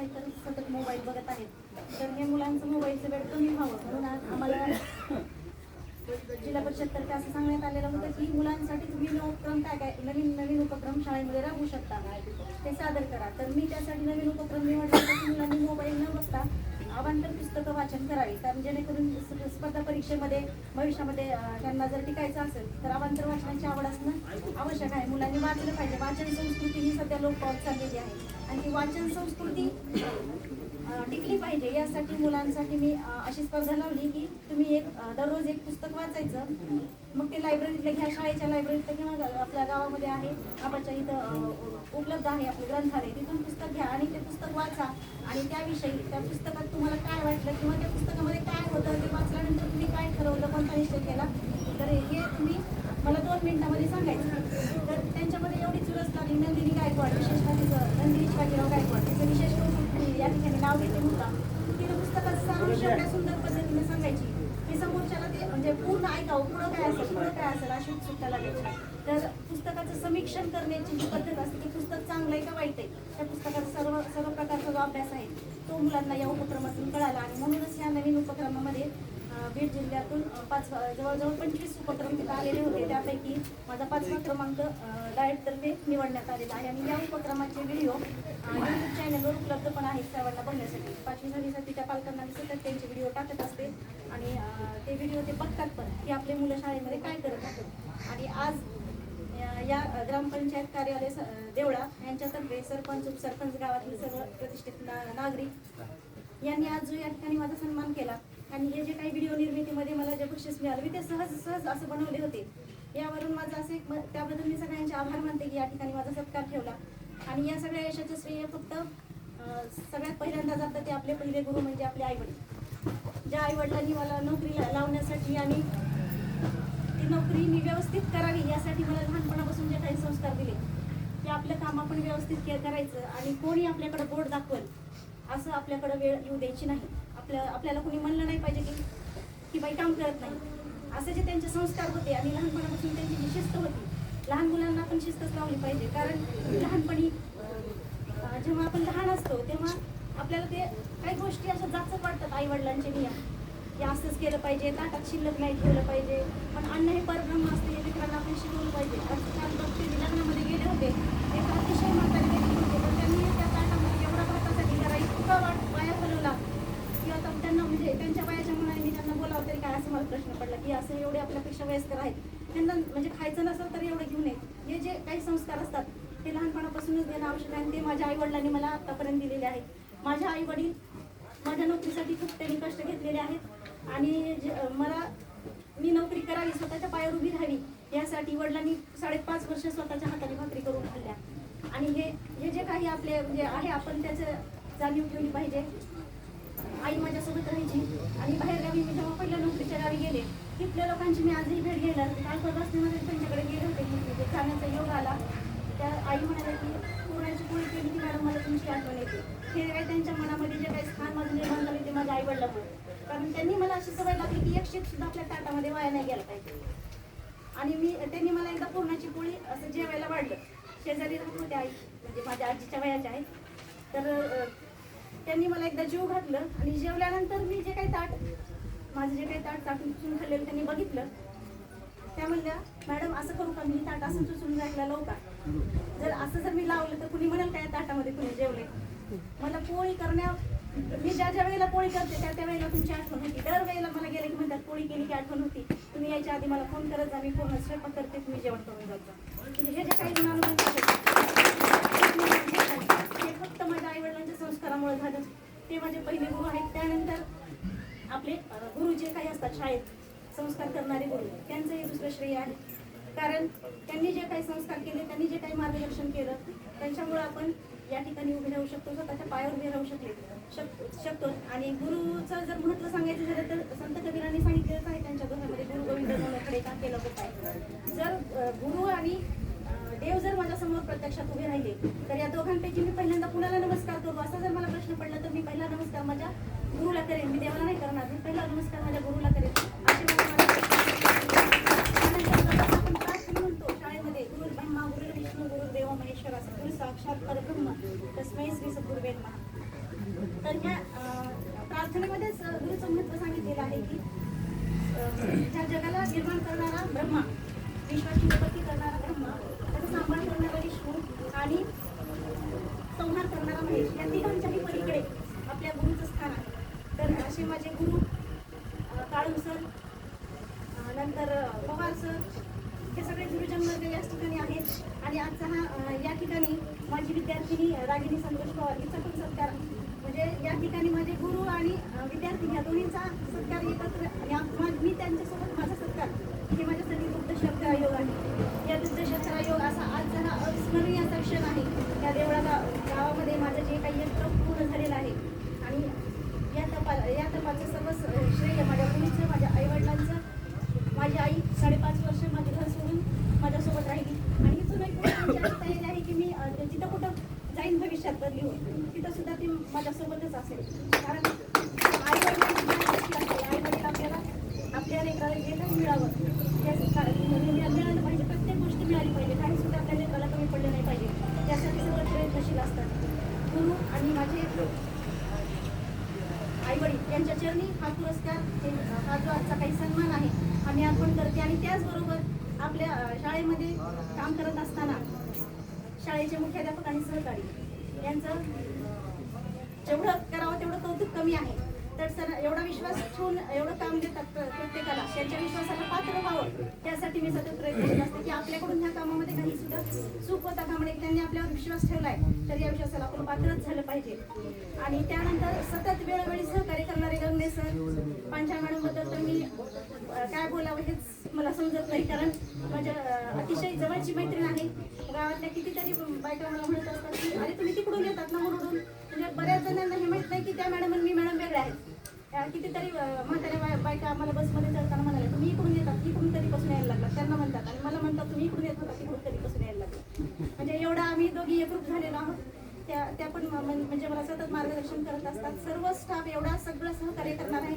आहेत तर सतत मोबाईल बघत आहेत. तर हे मुलांचं मोबाईलचं वेळ कमी व्हावं. म्हणून आज आम्हाला जिल्हा परिषदतर्फे असं सांगण्यात आलेलं होतं की मुलांसाठी तुम्ही उपक्रम काय काय नवीन नवीन उपक्रम शाळेमध्ये राबवू शकता. ते सादर करा. तर मी त्यासाठी नवीन उपक्रम निवडला की मुलांनी मोबाईल न बघता अवांतर पुस्तकं वाचन करावी. कारण जेणेकरून स्पर्धा परीक्षेमध्ये भविष्यामध्ये त्यांना जर टिकायचं असेल तर अवांतर वाचनाची आवड असणं आवश्यक आहे. मुलांनी वाचलं पाहिजे. वाचन संस्कृती ही सध्या लोक चाललेली आहे. आणि ती वाचन संस्कृती टिकली पाहिजे. यासाठी मुलांसाठी मी अशी स्पर्धा लावली की तुम्ही एक दररोज एक पुस्तक वाचायचं. मग ते लायब्ररीतलं घ्या शाळेच्या लायब्ररीतलं किंवा आपल्या गावामध्ये आहे आपाच्या इथं उपलब्ध आहे आपलं ग्रंथालय. तिथून पुस्तक घ्या आणि ते पुस्तक वाचा. आणि त्याविषयी त्या पुस्तकात तुम्हाला काय वाटलं किंवा त्या पुस्तकामध्ये काय होतं ते वाचल्यानंतर तुम्ही काय ठरवलं कोणता निश्चय केला? तर हे तुम्ही मला दोन मिनिटामध्ये सांगायचं. तर त्यांच्यामध्ये एवढीच रस लागली नंदिनी गायकवाड विशेषतः तिचं नंदिनी शिवाजीराव गायकवाड तिचं विशेष या ठिकाणी नाव घेते मुद्दा तिनं पुस्तकाचं सारांश एवढ्या सुंदर पद्धतीने सांगायची की समोरच्याला ते म्हणजे पूर्ण ऐकावं पुढं काय असेल पुढं काय असेल अशी उत्सुकता लागायची तर पुस्तकाचं समीक्षण करण्याची जी पद्धत असते की पुस्तक चांगलं आहे का वाईट आहे? त्या पुस्तकाचा सर्व सर्व प्रकारचा जो अभ्यास आहे तो मुलांना या उपक्रमातून कळाला आणि म्हणूनच या नवीन उपक्रमामध्ये बीड जिल्ह्यातून पाच जवळजवळ पंचवीस उपक्रम तिथं आलेले होते. त्यापैकी माझा पाचवा क्रमांक डायरेक्टरने निवडण्यात आलेला आहे. आणि या उपक्रमाचे व्हिडिओ यूट्यूब चॅनलवर उपलब्ध पण आहेत सर्वांना बघण्यासाठी. पाचवी सहावीसाठी त्या पालकांना मी सतत त्यांचे व्हिडिओ टाकत असते. आणि ते व्हिडिओ ते बघतात पण की आपले मुलं शाळेमध्ये काय करत आहेत. आणि आज या ग्रामपंचायत कार्यालय स- देवळा यांच्यातर्फे सरपंच उपसरपंच गावातील सर्व प्रतिष्ठित ना- नागरिक यांनी आज जो या ठिकाणी माझा सन्मान केला आणि हे जे काही व्हिडिओ निर्मितीमध्ये मला जे बक्षीस मिळालं मी ते सहज सहज असं बनवले होते. यावरून माझं असे एक त्याबद्दल मी सगळ्यांचे आभार मानते की या ठिकाणी माझा सत्कार ठेवला. आणि या सगळ्या यशाचं श्रेय फक्त सगळ्यात पहिल्यांदा जातं ते आपले पहिले गुरु म्हणजे आपले आईवडील. ज्या आईवडिलांनी मला नोकरी लावण्यासाठी आणि ती नोकरी मी व्यवस्थित करावी यासाठी मला लहानपणापासून जे काही संस्कार दिले ते आपलं काम आपण व्यवस्थित करायचं आणि कोणी आपल्याकडं बोट दाखवल असं आपल्याकडं वेळ येऊ द्यायची नाही. आपल्या आपल्याला कोणी म्हणलं नाही पाहिजे की की बाई काम करत नाही. असे जे त्यांचे संस्कार होते आणि लहानपणापासून त्यांची जी शिस्त होती लहान मुलांना पण शिस्तच लावली पाहिजे. कारण लहानपणी जेव्हा आपण लहान असतो तेव्हा आपल्याला ते काही गोष्टी अशा जाचक वाटतात आई वडिलांचे नियम. हे असंच केलं पाहिजे ताटात शिल्लक नाही ठेवलं पाहिजे. पण अन्न हे परब्रह्म असते हे मित्रांना आपण शिकवलं पाहिजे. आज काल बघते मी लग्नामध्ये गेले होते. एक अतिशय म्हातारे व्यक्ती होते तर त्यांनी त्या ताटामध्ये एवढा भातासाठी जरा इतका वाट वाया घालवला की आता त्यांना म्हणजे त्यांच्या वयाच्या मुलांनी मी त्यांना बोलावं तरी काय असं मला प्रश्न पडला की असं एवढे आपल्यापेक्षा वयस्कर आहेत. त्यांना म्हणजे खायचं नसेल तर एवढं घेऊ नये हे जे काही संस्कार असतात ते लहानपणापासूनच देणं आवश्यक आहे ते माझ्या आई वडिलांनी मला आतापर्यंत दिलेले आहेत. माझ्या आई वडील माझ्या नोकरीसाठी खूप त्यांनी कष्ट घेतलेले आहेत आणि जे- मला मी नोकरी करावी स्वतःच्या पायावर उभी राहावी यासाठी वडिलांनी साडेपाच वर्ष स्वतःच्या हाताने भाकरी करून खाल्ल्या आणि हे हे जे काही आपले म्हणजे आहे आपण त्याचं जाणीव ठेवली पाहिजे. आई माझ्यासोबत राहायची. आणि बाहेरगावी मी जेव्हा पहिल्या नोकरीच्या गावी गेले तिथल्या लोकांची मी आजही भेट घ्यायला काल परवासनीमध्ये त्यांच्याकडे गेले होते की म्हणजे जाण्याचा योग आला. त्या आई म्हणाल्या की पुण्याची पोळी केली की मॅडम मला तुमची आठवण येते. हे काही त्यांच्या मनामध्ये जे काही स्थान माझं निर्माण झाले ते माझ्या आईवडिलामुळे. कारण त्यांनी मला अशी सवय लागली की एक शेत सुद्धा आपल्या ताटामध्ये वाया नाही गेला पाहिजे. आणि मी त्यांनी मला एकदा पुरणाची पोळी असं जेवायला वाढलं. शेजारी राहत होते आई म्हणजे माझ्या आजीच्या वयाच्या आहेत. तर त्यांनी मला एकदा जीव घातलं आणि जेवल्यानंतर मी जे काही ताट माझं जे काही ताट ताट चुचून खाल्लेलं त्यांनी बघितलं. त्या म्हणल्या मॅडम असं करू का? मी ताट असं चुचून जायला लावू का? जर असं जर मी लावलं तर कुणी म्हणाल काय ताटामध्ये कुणी जेवले? मला पोळी करण्या मी ज्या ज्या वेळेला पोळी करते त्या त्या वेळेला तुमची आठवण होती. दर वेळेला मला गेले की म्हणतात पोळी केली की आठवण होती. तुम्ही यायच्या आधी मला फोन करत जा मी पूर्ण स्वयंपाक करते तुम्ही जेवण करून जातो म्हणजे हे जे काही गुणानुबंध हे फक्त माझ्या आई वडिलांच्या संस्कारामुळे झालं ते माझे पहिले गुरु आहेत त्यानंतर आपले अं, गुरु जे काही असतात शाळेत संस्कार करणारे गुरु त्यांचंही दुसरं श्रेय आहे. कारण त्यांनी जे काही संस्कार केले त्यांनी जे काही मार्गदर्शन केलं त्यांच्यामुळे आपण या ठिकाणी उभे राहू शकतो स्वतःच्या पायावर उभे राहू शकले शक शकतो. आणि गुरुचं जर महत्त्व सांगायचं झालं तर संत कबीरांनी सांगितलेलंच आहे त्यांच्या दोघांमध्ये गुरु गोविंद मनकडे का केलं जर गुरु आणि देव जर माझ्यासमोर प्रत्यक्षात उभे राहिले तर या दोघांपैकी मी पहिल्यांदा कुणाला नमस्कार करू? असा जर मला प्रश्न पडला तर मी पहिला नमस्कार माझ्या गुरुला करेन. मी देवाला नाही करणार मी पहिला नमस्कार संहार या तिघांच्याही पलीकडे आपल्या गुरुचं स्थान आहे. तर असे माझे गुरु अं, काळू सर नंतर पवार सर हे सगळे गुरुजन वर्ग याच ठिकाणी आहेत. आणि आजचा हा या ठिकाणी माझी विद्यार्थिनी रागिनी संतोष पवार हिचा पण सत्कार. म्हणजे या ठिकाणी माझे गुरु आणि विद्यार्थी या दोन्हीचा सत्कार एकत्र आणि आप- मा- मी त्यांच्यासोबत माझा सत्कार हे माझ्यासाठी गुप्त शब्द आयोग आहे या दुग्धशास्त्र आयोग असा आज जरा अविस्मरणीय असा क्षण आहे. या देवळा गावामध्ये माझं जे काही यंत्र पूर्ण झालेलं आहे. आणि या तपा या तपाचं सर्व स- श्रेय माझ्या मुलीचं माझ्या आईवडिलांचं माझी आई साडेपाच वर्ष माझे घर सोडून माझ्यासोबत राहिली आणि इथून एक गोष्ट आमची अशी तयारी आहे की मी अ, जिथं कुठं जाईन भविष्यात बदली होईल तिथं सुद्धा ती माझ्यासोबतच असेल कारण आई वडील आपल्याला आपल्या लेकराला जे काही मिळावं त्या मिळा- मिळालं पाहिजे प्रत्येक गोष्ट मिळाली पाहिजे काही सुद्धा आपल्या लेकराला कमी पडलं नाही पाहिजे त्यासाठी सगळं प्रयत्नशील असतात गुरु आणि माझे आई वडील हा पुरस्कार हा जो आजचा काही सन्मान आहे आम्ही अर्पण करते. आणि त्याचबरोबर आपल्या शाळेमध्ये काम करत असताना शाळेचे मुख्याध्यापक आणि सहकारी यांचं जेवढं करावं तेवढं कौतुक कमी आहे. तर सर एवढा विश्वास ठेवून एवढं काम देतात प्रत्येकाला त्यांच्या विश्वासाला पात्र व्हावं. त्यासाठी मी सतत करत असते की आपल्याकडून ह्या कामामध्ये काही सुद्धा चूक होता का म्हणे त्यांनी आपल्यावर विश्वास ठेवलाय तर या विश्वासाला आपण पात्रच झालं पाहिजे. आणि त्यानंतर सतत वेळोवेळी सहकार्य करणारे गंगणे सर पांच्या मॅडमबद्दल तर मी काय बोलावं हेच मला समजत नाही कारण माझ्या अतिशय जवळची मैत्रीण आहे. गावातल्या कितीतरी बायका मला म्हणत असतात की अरे तुम्ही तिकडून येतात ना म्हणून? म्हणजे बऱ्याच जणांना हे माहीत नाही की त्या मॅडम आणि मी मॅडम वेगळ्या आहेत. कितीतरी अ, म्हाताऱ्या बाय- बायका आम्हाला बसमध्ये चढताना म्हणाल्या तुम्ही इकडून येतात इकडून कधीपासून यायला लागला त्यांना म्हणतात आणि मला म्हणतात तुम्ही इकडून येत होता तिकडून कधीपासून यायला लागला म्हणजे एवढा आम्ही दोघी एकरूप झालेलो आहोत. त्या त्या पण म्हणजे मला सतत मार्गदर्शन करत असतात. सर्व स्टाफ एवढा सगळं सहकार्य करणार आहे.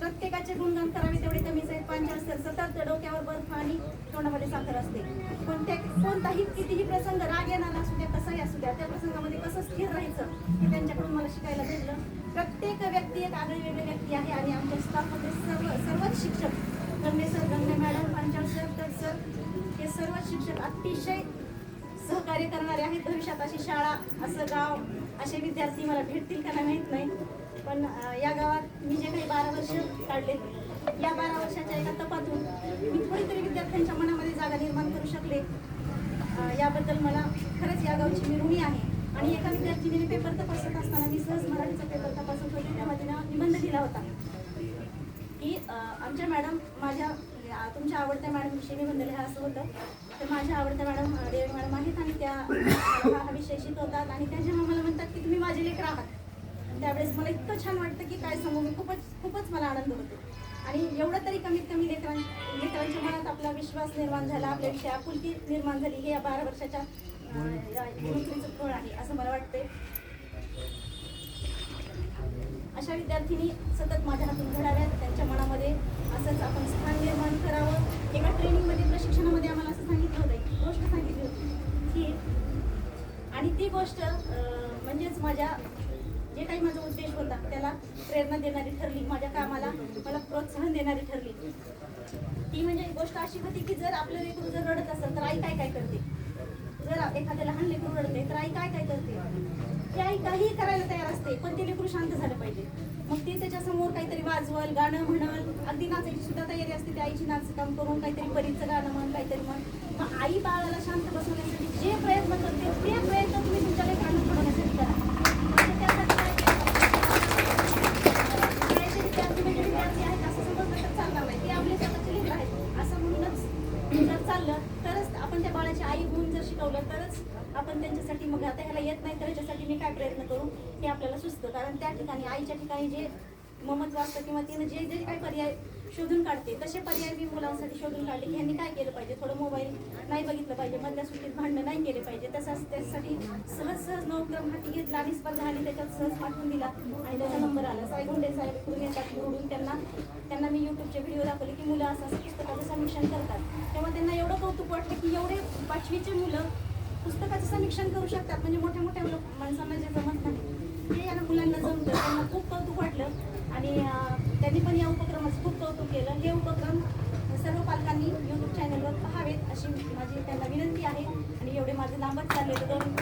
प्रत्येकाचे गुणगान करावे तेवढे कमीच आहेत पांचाळ सर सतत डोक्यावर बर्फ आणि तोंडामध्ये साखर असते. कोणत्या कोणताही कितीही प्रसंग राग येणार असू द्या कसाही असू द्या त्या प्रसंगामध्ये कसं स्थिर राहायचं हे त्यांच्याकडून मला शिकायला भेटलं. प्रत्येक व्यक्ती एक आगळी वेगळी व्यक्ती आहे आणि आमच्या स्टाफमध्ये सर्व सर्वच शिक्षक Gange sir Gange madam Panchal sir तर सर हे सर्वच शिक्षक अतिशय सहकार्य करणारे आहेत. भविष्यात अशी शाळा असं गाव असे विद्यार्थी मला भेटतील त्यांना माहीत नाही. पण या गावात मी जे काही बारा वर्ष काढले या बारा वर्षाच्या एका तपातून मी थोडीतरी विद्यार्थ्यांच्या मनामध्ये जागा निर्माण करू शकले. याबद्दल मला खरंच या गावची मी ऋणी आहे. आणि एका विद्यार्थीने पेपर तपासत असताना मी सहज मराठीचा पेपर तपासत होते. त्यामध्ये निबंध दिला होता. की आमच्या मॅडम माझ्या तुमच्या आवडत्या मॅडमविषयी निबंध लिहा असं होतं. तर माझ्या आवडत्या मॅडम अ, मॅडम आहेत आणि त्या विशेषित हा विषय शिकवतात आणि त्या जेव्हा मला म्हणतात की तुम्ही माझे लेकर आहात त्यावेळेस मला इतकं छान वाटतं की काय सांगू. मी खूपच खूपच मला आनंद होतो. आणि एवढं तरी कमीत कमी लेकरां लेकरांच्या मनात आपला विश्वास निर्माण झाला आपल्याविषयी आपुलकी निर्माण झाली. हे या बारा वर्षाच्या नोकरीचं फळ आहे असं मला वाटते अशा विद्यार्थिनी सतत माझ्या हातून घडाव्यात. त्यांच्या मनामध्ये असंच आपण स्थान निर्माण करावं. एका ट्रेनिंगमध्ये प्रशिक्षणामध्ये आम्हाला असं सांगितलं होतं एक गोष्ट सांगितली होती की आणि ती गोष्ट म्हणजेच माझ्या जे काही माझा उद्देश होता त्याला प्रेरणा देणारी ठरली माझ्या कामाला मला प्रोत्साहन देणारी ठरली. ती म्हणजे गोष्ट अशी होती की जर आपलं लेकरू जर रडत असेल तर आई काय काय करते? जर एखाद्या लहान लेकरू रडते तर आई काय काय करते? ती आई काहीही करायला तयार असते पण ते लेकरू शांत झालं पाहिजे मग ती त्याच्यासमोर काहीतरी वाजवल गाणं म्हणल. अगदी नाचायची सुद्धा तयारी असते. त्या आईची नाच काम करून काहीतरी परीचं गाणं म्हण काहीतरी म्हण. मग आई बाळाला शांत बसवण्यासाठी जे प्रयत्न करते ते प्रयत्न तुम्ही तुमच्या लेकरांना पडवण्यासाठी करा. म्हणजे त्यासाठी म्हणजे असं समजलं तर चालणार नाही. ते आपले स्वतःचे लेकर आहेत. असं म्हणूनच जर चाललं तरच आपण त्या बाळाची आई होऊन जर शिकवलं तरच आपण त्यांच्यासाठी मग आता ह्याला येत नाही तर याच्यासाठी मी काय प्रयत्न करू? हे आपल्याला सुचतं. कारण त्या ठिकाणी आईच्या ठिकाणी जे ममत्व असतं किंवा तिनं जे जे काही पर्याय शोधून काढते तसे पर्याय मी मुलांसाठी शोधून काढले की ह्यांनी काय केलं पाहिजे? थोडं मोबाईल नाही बघितलं पाहिजे मधल्या सुट्टीत भांडणं नाही केले पाहिजे. तसंच त्यासाठी सहज सहज नवक्रम हाती घेतला आणि स्पर्धा आली त्याच्यात सहज पाठवून दिला आणि त्याचा नंबर आला. साईगुंडे साहेब करून येतात निवडून त्यांना त्यांना मी यूट्यूबचे व्हिडिओ दाखवले की मुलं असं असं पुस्तकाचं समीक्षण करतात. तेव्हा त्यांना एवढं कौतुक वाटलं की एवढे पाचवीचे मुलं पुस्तकाचं समीक्षण करू शकतात. म्हणजे मोठ्या मोठ्या मुलं माणसांना जे जमत नाही ते या मुलांना जमतं. त्यांना खूप कौतुक वाटलं. आणि त्यांनी पण या उपक्रमाचं खूप कौतुक केलं. हे उपक्रम सर्व पालकांनी यूट्यूब चॅनलवर पाहावेत अशी माझी त्यांना विनंती आहे. आणि एवढे माझे लांबच चाललेले दोन